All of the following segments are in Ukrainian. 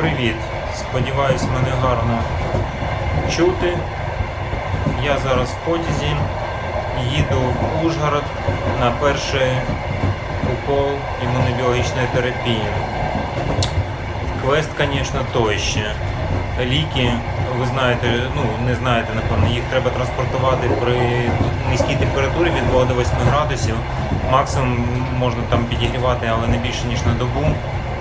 Привіт! Сподіваюсь, мене гарно чути. Я зараз в потязі їду в Ужгород на перший укол імунобіологічної терапії. Квест, звісно, той. Ліки, ви знаєте, ну не знаєте, напевно, їх треба транспортувати при низькій температурі від 2 до 8 градусів. Максимум можна там підігрівати, але не більше ніж на добу.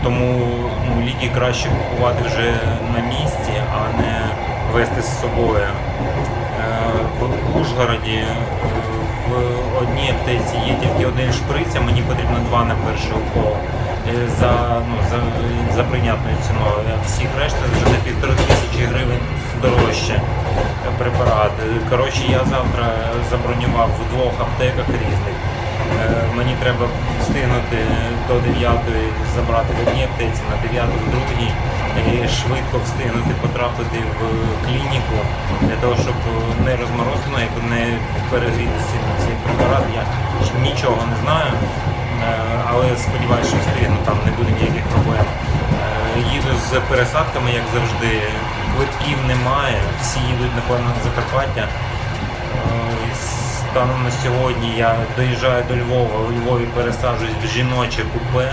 Тому ну, ліки краще купувати вже на місці, а не вести з собою. Е, В Ужгороді е, в одній аптеці є тільки один шприц, а мені потрібно два на перший укол е, за, ну, за, за прийнятною ціною. А Всіх решта вже на півтори тисячі гривень дорожче препарат. Коротше, я завтра забронював в двох аптеках різних. Е, Мені треба встигнути до 9 забрати в одній аптеці, на 9 в другій, і швидко встигнути потрапити в клініку для того, щоб не розморозено, як не перегріти сильно цей препарат. Я нічого не знаю, е, але сподіваюся, що встигну, там не буде ніяких проблем. Е, Їду з пересадками, як завжди. Квитків немає, всі їдуть, напевно, на Закарпаття. Станом на сьогодні я доїжджаю до Львова, у Львові пересаджуюсь в жіноче купе.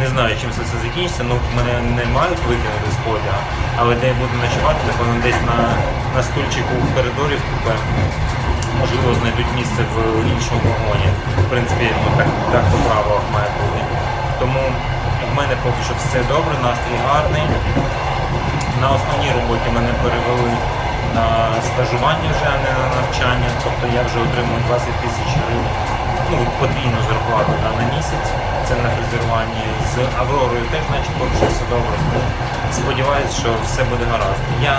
Не знаю, чим все це закінчиться, ну мене не мають викинути з потяга, але де я буду ночувати, напевно, десь на, на стульчику в коридорі в купе. Можливо, знайдуть місце в іншому вагоні. В принципі, ну, так, так по правилах має бути. Тому в мене поки що все добре, настрій гарний. На основній роботі мене перевели стажування вже, а не на навчання. Тобто я вже отримую 20 тисяч гривень. Ну, подвійну зарплату да, на місяць. Це на фрезеруванні. З Авророю теж наче поки що все добре. Сподіваюсь, що все буде гаразд. Я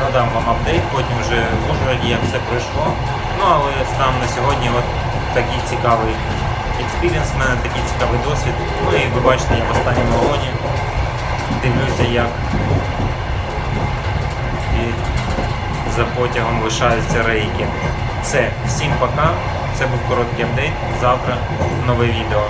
надам вам апдейт, потім вже в Ужгороді, як все пройшло. Ну, але сам на сьогодні от такий цікавий експірієнс, в мене такий цікавий досвід. Ну і ви бачите, я в останньому вагоні дивлюся, як потягом лишаються рейки. Все, всім пока. Це був короткий апдейт. Завтра нове відео.